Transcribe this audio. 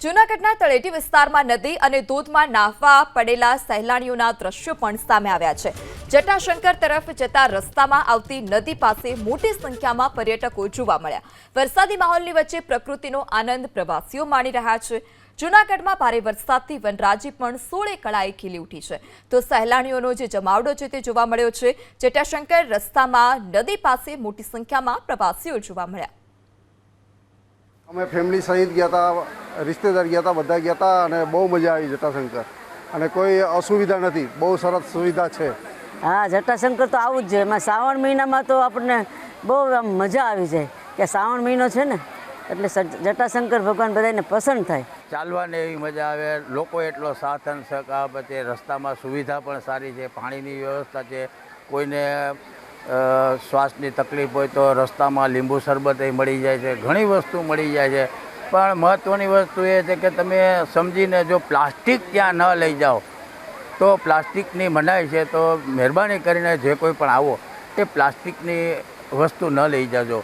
જૂનાગઢના તળેટી વિસ્તારમાં નદી અને ધોધમાં નાહવા પડેલા સહેલાણીઓના દ્રશ્યો પણ સામે આવ્યા છે. જટાશંકર તરફ જતા રસ્તામાં આવતી નદી પાસે મોટી સંખ્યામાં પર્યટકો જોવા મળ્યા. વરસાદી માહોલની વચ્ચે પ્રકૃતિનો આનંદ પ્રવાસીઓ માણી રહ્યા છે. જૂનાગઢમાં ભારે વરસાદથી વનરાજી પણ સોળે કળાએ ખીલી ઉઠી છે. તો સહેલાણીઓનો જે જમાવડો છે તે જોવા મળ્યો છે. જટાશંકર રસ્તામાં નદી પાસે મોટી સંખ્યામાં પ્રવાસીઓ જોવા મળ્યા. અમે ફેમિલી સહિત ગયા હતા રિશ્તેદાર ગયા હતા બધા ગયા હતા અને બહુ મજા આવી જટાશંકર. અને કોઈ અસુવિધા નથી બહુ સરસ સુવિધા છે. હા જટાશંકર તો આવું જ છે. એમાં શ્રાવણ મહિનામાં તો આપણને બહુ આમ મજા આવી જાય કે શ્રાવણ મહિનો છે ને એટલે જટાશંકર ભગવાન બધાને પસંદ થાય. ચાલવાની એવી મજા આવે. લોકો એટલો સાધન સહકાર પછી રસ્તામાં સુવિધા પણ સારી છે. પાણીની વ્યવસ્થા છે. કોઈને શ્વાસની તકલીફ હોય તો રસ્તામાં લીંબુ શરબત એ મળી જાય છે, ઘણી વસ્તુ મળી જાય છે. પણ મહત્ત્વની વસ્તુ એ છે કે તમે સમજીને જો પ્લાસ્ટિક ત્યાં ન લઈ જાઓ, તો પ્લાસ્ટિકની મનાઈ છે, તો મહેરબાની કરીને જે કોઈ પણ આવો, એ પ્લાસ્ટિકની વસ્તુ ન લઈ જાજો.